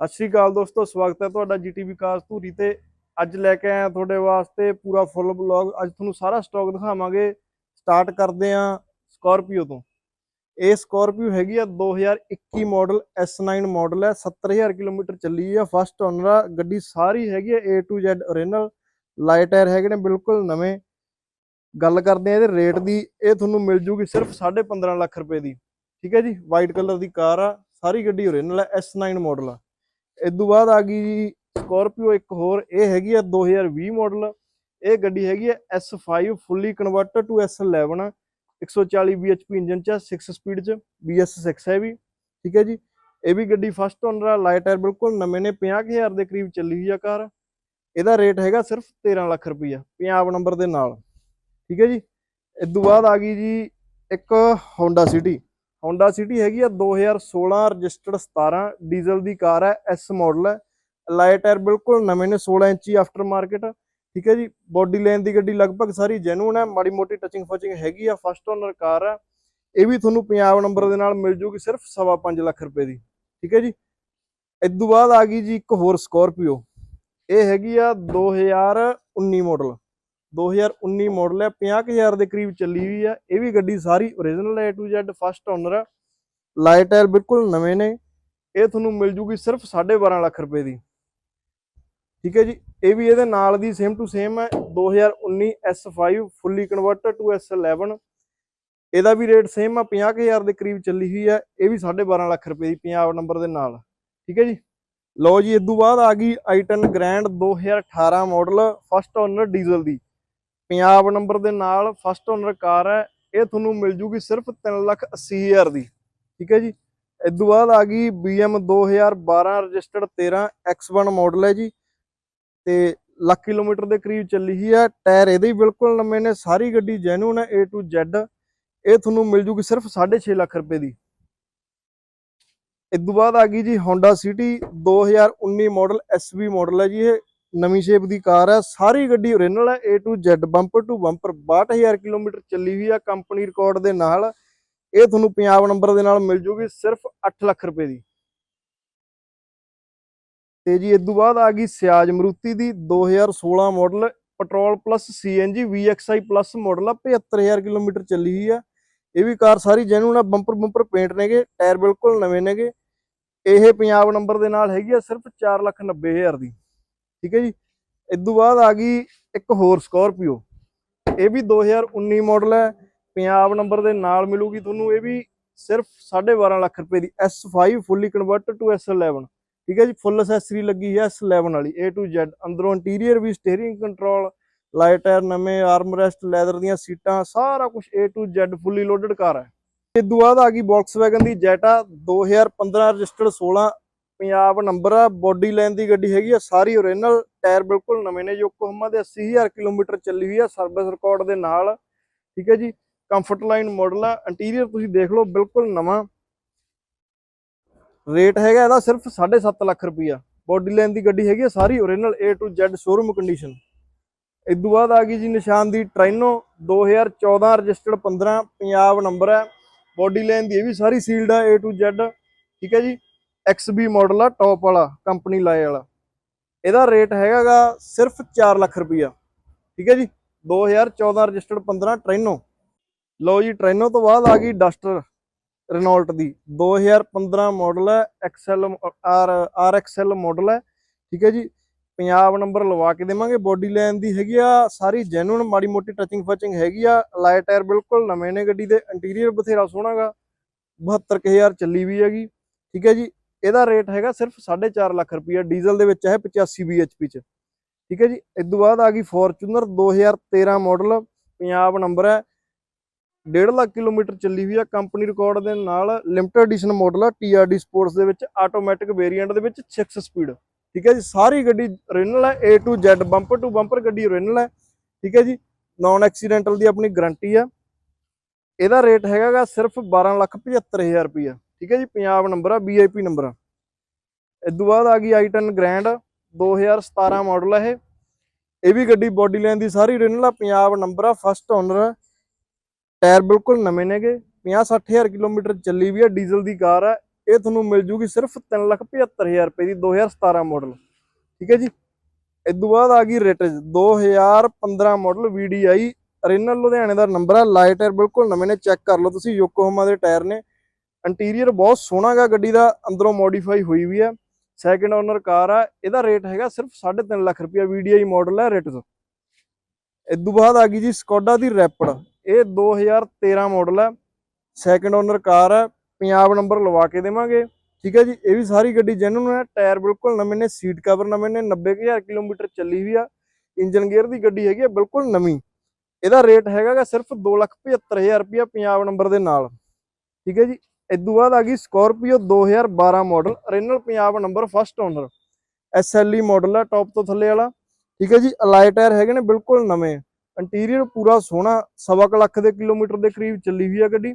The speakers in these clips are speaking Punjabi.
ਸਤਿ ਸ਼੍ਰੀ ਅਕਾਲ ਦੋਸਤੋ, ਸਵਾਗਤ ਹੈ ਤੁਹਾਡਾ ਜੀਟੀ ਵਿਕਾਸ ਧੂਰੀ ਤੇ। ਅੱਜ ਲੈ ਕੇ ਆਇਆ ਤੁਹਾਡੇ ਵਾਸਤੇ ਪੂਰਾ ਫੁੱਲ ਬਲੌਗ ਅੱਜ ਤੁਹਾਨੂੰ ਸਾਰਾ ਸਟਾਕ ਦਿਖਾਵਾਂਗੇ। ਸਟਾਰਟ ਕਰਦੇ ਆਂ ਸਕਾਰਪੀਓ ਤੋਂ। ਇਹ ਸਕਾਰਪੀਓ ਹੈਗੀ ਆ 2021 ਮਾਡਲ S9 ਮਾਡਲ ਹੈ। 70000 ਕਿਲੋਮੀਟਰ ਚੱਲੀ ਆ। ਫਸਟ ਓਨਰ ਆ। ਗੱਡੀ ਸਾਰੀ ਹੈਗੀ ਆ A to Z original light tyre ਹੈਗੇ ਨੇ ਬਿਲਕੁਲ ਨਵੇਂ। ਗੱਲ ਕਰਦੇ ਆ ਇਹਦੇ ਰੇਟ ਦੀ। ਇਹ ਤੁਹਾਨੂੰ ਮਿਲ ਜੂਗੀ ਸਿਰਫ 15.5 ਲੱਖ ਰੁਪਏ ਦੀ। ਠੀਕ ਹੈ ਜੀ? ਵਾਈਟ ਕਲਰ ਦੀ ਕਾਰ ਆ। ਸਾਰੀ ਗੱਡੀ ਓਰੀਜਨਲ ਹੈ। S9 ਮਾਡਲ ਆ। ਇਸ ਤੋਂ ਬਾਅਦ ਆ ਗਈ ਜੀ ਸਕੋਰਪੀਓ ਇੱਕ ਹੋਰ, ਇਹ ਹੈਗੀ ਆ 2020 ਮਾਡਲ ਇਹ ਗੱਡੀ ਹੈਗੀ ਆ S5 fully converted to S11 140 bhp engine ਚ 6 ਸਪੀਡ ਚ BS6 ਹੈ ਵੀ, ਠੀਕ ਹੈ ਜੀ। ਇਹ ਵੀ ਗੱਡੀ ਫਸਟ ਓਨਰ ਆ ਲਾਈਟ ਟਾਇਰ ਬਿਲਕੁਲ ਨਵੇਂ ਨੇ 50000 ਦੇ ਕਰੀਬ ਚੱਲੀ ਹੋਈ ਆ ਕਾਰ। ਇਹਦਾ ਰੇਟ ਹੈਗਾ ਸਿਰਫ 13 ਲੱਖ ਰੁਪਈਆ ਪੰਜਾਬ ਨੰਬਰ ਦੇ ਨਾਲ, ਠੀਕ ਹੈ ਜੀ। ਇਸ ਤੋਂ ਬਾਅਦ ਆ ਗਈ ਜੀ ਇੱਕ Honda City Honda City ਹੈਗੀ ਆ 2016 ਰਜਿਸਟਰਡ 17 ਡੀਜ਼ਲ ਦੀ ਕਾਰ ਹੈ, S ਮਾਡਲ ਹੈ। ਲਾਈਟ ਟਾਇਰ ਬਿਲਕੁਲ ਨਵੇਂ ਨੇ 16 ਇੰਚੀ ਆਫਟਰ ਮਾਰਕੀਟ ਠੀਕ ਹੈ ਜੀ ਬੋਡੀ ਲਾਈਨ ਦੀ ਗੱਡੀ ਲਗਭਗ ਸਾਰੀ ਜੈਨੂਨ ਹੈ, ਮਾੜੀ ਮੋਟੀ ਟਚਿੰਗ ਫਚਿੰਗ ਹੈਗੀ ਆ ਫਸਟ ਓਨਰ ਕਾਰ ਹੈ। ਇਹ ਵੀ ਤੁਹਾਨੂੰ ਪੰਜਾਬ ਨੰਬਰ ਦੇ ਨਾਲ ਮਿਲ ਜੂਗੀ ਸਿਰਫ 5.5 ਲੱਖ ਰੁਪਏ ਦੀ। ਠੀਕ ਹੈ ਜੀ। ਇਸ ਤੋਂ ਬਾਅਦ ਆ ਗਈ ਜੀ ਇੱਕ ਹੋਰ ਸਕੋਰਪੀਓ ਇਹ ਹੈਗੀ ਆ 2019 ਮਾਡਲ 2019 ਮਾਡਲ ਹੈ 50000 ਦੇ ਕਰੀਬ ਚੱਲੀ ਹੋਈ ਆ ਇਹ ਵੀ ਗੱਡੀ ਸਾਰੀ ਓਰੀਜਨਲ ਹੈ, A to Z first owner ਆ ਲਾਈਟ ਟਾਇਰ ਬਿਲਕੁਲ ਨਵੇਂ ਨੇ। ਇਹ ਤੁਹਾਨੂੰ ਮਿਲ ਜੂਗੀ ਸਿਰਫ 12.5 ਲੱਖ ਰੁਪਏ ਦੀ। ਠੀਕ ਹੈ ਜੀ? ਇਹ ਵੀ ਇਹਦੇ ਨਾਲ ਦੀ ਸੇਮ ਟੂ ਸੇਮ ਹੈ। 2019 S5 fully converter to S11 ਇਹਦਾ ਵੀ ਰੇਟ ਸੇਮ ਆ 50000 ਦੇ ਕਰੀਬ ਚੱਲੀ ਹੋਈ ਹੈ। ਇਹ ਵੀ 12.5 ਲੱਖ ਰੁਪਏ ਦੀ ਪੰਜਾਬ ਨੰਬਰ ਦੇ ਨਾਲ। ਠੀਕ ਹੈ ਜੀ? ਲਓ ਜੀ ਇਸ ਤੋਂ ਬਾਅਦ ਆ ਗਈ i10 grand 2018 model first owner diesel ਦੀ। ਪੰਜਾਬ ਨੰਬਰ ਦੇ ਨਾਲ ਫਸਟ ਓਨਰ ਕਾਰ ਹੈ, ਇਹ ਤੁਹਾਨੂੰ ਮਿਲ ਜੂਗੀ ਸਿਰਫ 380000 ਦੀ। ਠੀਕ ਹੈ ਜੀ? ਇਸ ਤੋਂ ਬਾਅਦ ਆ ਗਈ BM 2012 ਰਜਿਸਟਰਡ 13 X1 ਮਾਡਲ ਹੈ ਜੀ। ਤੇ ਲੱਖ ਕਿਲੋਮੀਟਰ ਦੇ ਕਰੀਬ ਚੱਲੀ ਹੀ ਹੈ। ਟਾਇਰ ਇਹਦੇ ਹੀ ਬਿਲਕੁਲ ਨਵੇਂ ਨੇ, ਸਾਰੀ ਗੱਡੀ ਜੈਨੂਨ ਹੈ, A to Z ਇਹ ਤੁਹਾਨੂੰ ਮਿਲ ਜੂਗੀ ਸਿਰਫ 6.5 ਲੱਖ ਰੁਪਏ ਦੀ। ਇਸ ਤੋਂ ਬਾਅਦ ਆ ਗਈ ਜੀ Honda City 2019 model SV model ਹੈ ਜੀ ਇਹ। ਨਵੀਂ ਸ਼ੇਪ ਦੀ ਕਾਰ ਹੈ, ਸਾਰੀ ਗੱਡੀ ਓਰੀਜਨਲ ਹੈ, A to Z bumper to bumper 62000 kilometre ਚੱਲੀ ਹੋਈ ਆ ਕੰਪਨੀ ਰਿਕਾਰਡ ਦੇ ਨਾਲ। ਇਹ ਤੁਹਾਨੂੰ ਪੰਜਾਬ ਨੰਬਰ ਦੇ ਨਾਲ ਮਿਲ ਜੂਗੀ, ਸਿਰਫ 8 ਲੱਖ ਰੁਪਏ ਦੀ। ਤੇ ਜੀ ਇਸ ਤੋਂ ਬਾਅਦ ਆ ਗਈ ਸਿਆਜ ਮਰੂਤੀ ਦੀ 2016 model petrol plus CNG VXI plus model ਆ 75000 ਕਿਲੋਮੀਟਰ ਚੱਲੀ ਹੋਈ ਆ। ਇਹ ਵੀ ਕਾਰ ਸਾਰੀ ਜੈਨੂਨ ਆ ਬੰਪਰ ਬੰਪਰ ਪੇਂਟ ਨੇਗੇ ਟਾਇਰ ਬਿਲਕੁਲ ਨਵੇਂ ਨੇਗੇ। ਇਹ ਪੰਜਾਬ ਨੰਬਰ ਦੇ ਨਾਲ ਹੈਗੀ ਆ, ਸਿਰਫ 490000 ਦੀ। ਠੀਕ ਹੈ ਜੀ? ਇਸ ਤੋਂ ਬਾਅਦ ਆ ਗਈ ਇੱਕ ਹੋਰ ਸਕੋਰਪੀਓ ਇਹ ਵੀ 2019 ਮਾਡਲ ਹੈ। ਪੰਜਾਬ ਨੰਬਰ ਦੇ ਨਾਲ ਮਿਲੂਗੀ ਤੁਹਾਨੂੰ। ਇਹ ਵੀ ਸਿਰਫ 12.5 ਲੱਖ ਰੁਪਏ ਦੀ S5 fully converted to S11 ਠੀਕ ਹੈ ਜੀ? ਫੁੱਲ ਅਸੈਸਰੀ ਲੱਗੀ ਹੈ S11 ਵਾਲੀ। A to Z ਅੰਦਰੋਂ ਇੰਟੀਰੀਅਰ ਵੀ ਸਟੀਅਰਿੰਗ ਕੰਟਰੋਲ ਲਾਈਟ ਟਾਇਰ ਨਵੇਂ ਆਰਮ ਰੈਸਟ ਲੈਦਰ ਦੀਆਂ ਸੀਟਾਂ, ਸਾਰਾ ਕੁਝ A to Z fully loaded car ਹੈ। ਇਸ ਤੋਂ ਬਾਅਦ ਆ ਗਈ ਵੈਗਨ ਦੀ ਜੈਟਾ 2015 ਰਜਿਸਟਰਡ 16 ਪੰਜਾਬ ਨੰਬਰ ਆ ਬੋਡੀ ਲਾਈਨ ਦੀ ਗੱਡੀ ਹੈਗੀ ਆ, ਸਾਰੀ ਓਰੀਜਨਲ ਟਾਇਰ ਬਿਲਕੁਲ ਨਵੇਂ ਨੇ ਯੋਕੋਹਾਮਾ ਦੇ 80000 ਕਿਲੋਮੀਟਰ ਚੱਲੀ ਹੋਈ ਆ ਸਰਵਿਸ ਰਿਕਾਰਡ ਦੇ ਨਾਲ। ਠੀਕ ਹੈ ਜੀ ਕੰਫਰਟ ਲਾਈਨ ਮਾਡਲ ਆ ਇੰਟੀਰੀਅਰ ਤੁਸੀਂ ਦੇਖ ਲਓ, ਬਿਲਕੁਲ ਨਵਾਂ। ਰੇਟ ਹੈਗਾ ਇਹਦਾ ਸਿਰਫ 7.5 ਲੱਖ ਰੁਪਈਆ। ਬੋਡੀ ਲਾਈਨ ਦੀ ਗੱਡੀ ਹੈਗੀ ਆ, ਸਾਰੀ original A to Z showroom condition ਇਸ ਤੋਂ ਬਾਅਦ ਆ ਗਈ ਜੀ ਨਿਸ਼ਾਨ ਦੀ ਟ੍ਰੈਨੋ 2014 ਰਜਿਸਟਰਡ 15 ਪੰਜਾਬ ਨੰਬਰ ਹੈ ਬੋਡੀ ਲਾਈਨ ਦੀ ਇਹ ਵੀ ਸਾਰੀ ਸੀਲਡ ਆ, A ਟੂ Z ਠੀਕ ਹੈ ਜੀ XB ਮਾਡਲ ਆ ਟੌਪ ਵਾਲਾ ਕੰਪਨੀ ਲਾਏ ਵਾਲਾ। ਇਹਦਾ ਰੇਟ ਹੈਗਾਗਾ ਸਿਰਫ 4 ਲੱਖ ਰੁਪਈਆ। ਠੀਕ ਹੈ ਜੀ? 2014 ਰਜਿਸਟਰਡ 15 ਟ੍ਰੈਨੋ। ਲਓ ਜੀ, ਟ੍ਰੈਨੋ ਤੋਂ ਬਾਅਦ ਆ ਗਈ ਡਸਟਰ ਰੈਨੋਲਟ ਦੀ। 2015 ਮਾਡਲ ਹੈ XL R R XL model ਹੈ ਠੀਕ ਹੈ ਜੀ? ਪੰਜਾਬ ਨੰਬਰ ਲਵਾ ਕੇ ਦੇਵਾਂਗੇ। ਬੋਡੀ ਲਾਈਨ ਦੀ ਹੈਗੀ ਆ, ਸਾਰੀ ਜੈਨੂਨ ਮਾੜੀ ਮੋਟੀ ਟਚਿੰਗ ਫਚਿੰਗ ਹੈਗੀ ਆ। ਲਾਈਟ ਟਾਇਰ ਬਿਲਕੁਲ ਨਵੇਂ ਨੇ ਗੱਡੀ ਦੇ। ਇੰਟੀਰੀਅਰ ਬਥੇਰਾ ਸੋਹਣਾਗਾ 72000 ਚੱਲੀ ਵੀ ਹੈਗੀ। ਠੀਕ ਹੈ ਜੀ? ਇਹਦਾ ਰੇਟ ਹੈਗਾ ਸਿਰਫ 4.5 ਲੱਖ ਰੁਪਈਆ, ਡੀਜ਼ਲ ਦੇ ਵਿੱਚ ਹੈ 85 bhp ਚ। ਠੀਕ ਹੈ ਜੀ, ਇਸ ਤੋਂ ਬਾਅਦ ਆ ਗਈ ਫੋਰਚੂਨਰ 2013 ਮਾਡਲ ਪੰਜਾਬ ਨੰਬਰ ਹੈ। 1.5 ਲੱਖ ਕਿਲੋਮੀਟਰ ਚੱਲੀ ਹੋਈ ਆ, ਕੰਪਨੀ ਰਿਕਾਰਡ ਦੇ ਨਾਲ ਲਿਮਟਿਡ ਐਡੀਸ਼ਨ ਮਾਡਲ ਆ ਟੀਆਰਡੀ ਸਪੋਰਟਸ ਦੇ ਵਿੱਚ ਆਟੋਮੈਟਿਕ ਵੇਰੀਐਂਟ ਦੇ ਵਿੱਚ 6 ਸਪੀਡ ਠੀਕ ਹੈ ਜੀ, ਸਾਰੀ ਗੱਡੀ ਓਰੀਜਨਲ ਹੈ, A to Z bumper to bumper ਗੱਡੀ ਓਰੀਜਨਲ ਹੈ। ਠੀਕ ਹੈ ਜੀ ਨਾਨ ਐਕਸੀਡੈਂਟਲ ਦੀ ਆਪਣੀ ਗਾਰੰਟੀ ਆ। ਇਹਦਾ ਰੇਟ ਹੈਗਾਗਾ ਸਿਰਫ 12 ਲੱਖ 75000 ਰੁਪਈਆ। ਠੀਕ ਹੈ ਜੀ, ਪੰਜਾਬ ਨੰਬਰ ਆ VIP ਨੰਬਰ ਆ। ਇਸ ਤੋਂ ਬਾਅਦ ਆ ਗਈ i10 ਗ੍ਰੈਂਡ 2017 ਮਾਡਲ ਹੈ ਇਹ। ਇਹ ਵੀ ਗੱਡੀ ਬੋਡੀ ਲਾਈਨ ਦੀ ਸਾਰੀ ਓਰੀਜਨਲ ਆ, ਪੰਜਾਬ ਨੰਬਰ ਆ ਫਸਟ ਓਨਰ ਟਾਇਰ ਬਿਲਕੁਲ ਨਵੇਂ ਨੇਗੇ 50 60000 ਕਿਲੋਮੀਟਰ ਚੱਲੀ ਵੀ ਆ ਡੀਜ਼ਲ ਦੀ ਕਾਰ ਆ। ਇਹ ਤੁਹਾਨੂੰ ਮਿਲ ਜੂਗੀ ਸਿਰਫ 375000 ਰੁਪਏ ਦੀ 2017 ਮਾਡਲ ਠੀਕ ਹੈ ਜੀ ਇਦੋਂ ਬਾਅਦ ਆ ਗਈ ਰੇਟਜ 2015 ਮਾਡਲ VDI ਓਰੀਜਨਲ ਲੁਧਿਆਣੇ ਦਾ ਨੰਬਰ ਆ ਲਾਈਟ ਟਾਇਰ ਬਿਲਕੁਲ ਨਵੇਂ ਨੇ ਚੈੱਕ ਕਰ ਲਓ ਤੁਸੀਂ ਯੋਕੋਹਾਮਾ ਦੇ ਟਾਇਰ ਨੇ। ਇੰਟੀਰੀਅਰ ਬਹੁਤ ਸੋਹਣਾ ਗਾ ਗੱਡੀ ਦਾ ਅੰਦਰੋਂ ਮੋਡੀਫਾਈ ਹੋਈ ਵੀ ਹੈ। ਸੈਕੰਡ ਓਨਰ ਕਾਰ ਆ, ਇਹਦਾ ਰੇਟ ਹੈਗਾ ਸਿਰਫ 3.5 ਲੱਖ ਰੁਪਇਆ, VDI ਮਾਡਲ ਹੈ ਰੇਟ ਰੇਟਸ ਤੋਂ ਬਾਅਦ ਆ ਗਈ ਜੀ ਸਕੋਡਾ ਦੀ ਰੈਪਿਡ ਇਹ 2013 ਮਾਡਲ ਹੈ। ਸੈਕੰਡ ਓਨਰ ਕਾਰ ਹੈ, ਪੰਜਾਬ ਨੰਬਰ ਲਵਾ ਕੇ ਦੇਵਾਂਗੇ। ਠੀਕ ਹੈ ਜੀ, ਇਹ ਵੀ ਸਾਰੀ ਗੱਡੀ ਜੈਨੂਨ ਹੈ ਟਾਇਰ ਬਿਲਕੁਲ ਨਵੇਂ ਨੇ ਸੀਟ ਕਵਰ ਨਵੇਂ ਨੇ 90000 ਕਿਲੋਮੀਟਰ ਚੱਲੀ ਵੀ ਆ। ਇੰਜਨ ਗੇਅਰ ਦੀ ਗੱਡੀ ਹੈਗੀ ਆ, ਬਿਲਕੁਲ ਨਵੀਂ। ਇਹਦਾ ਰੇਟ ਹੈਗਾਗਾ ਸਿਰਫ 275000 ਰੁਪਇਆ ਪੰਜਾਬ ਨੰਬਰ ਦੇ ਨਾਲ। ਠੀਕ ਹੈ ਜੀ ਇਦੋਂ ਬਾਅਦ ਆ ਗਈ Scorpio 2012 model original Punjab number first owner SLE model ਆ ਟੌਪ ਤੋਂ ਥੱਲੇ ਵਾਲਾ। ਠੀਕ ਹੈ ਜੀ ਅਲਾਈ ਟਾਇਰ ਹੈਗੇ ਨੇ, ਬਿਲਕੁਲ ਨਵੇਂ। ਇੰਟੀਰੀਅਰ ਪੂਰਾ ਸੋਹਣਾ, ਸਵਾ ਕੁ ਲੱਖ ਦੇ ਕਿਲੋਮੀਟਰ ਦੇ ਕਰੀਬ ਚੱਲੀ ਹੋਈ ਆ ਗੱਡੀ।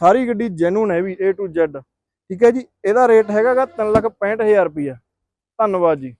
ਸਾਰੀ ਗੱਡੀ ਜੈਨੂਨ ਹੈ ਵੀ, A to Z ਠੀਕ ਹੈ ਜੀ, ਇਹਦਾ ਰੇਟ ਹੈਗਾਗਾ 365000 ਰੁਪਇਆ ਧੰਨਵਾਦ ਜੀ।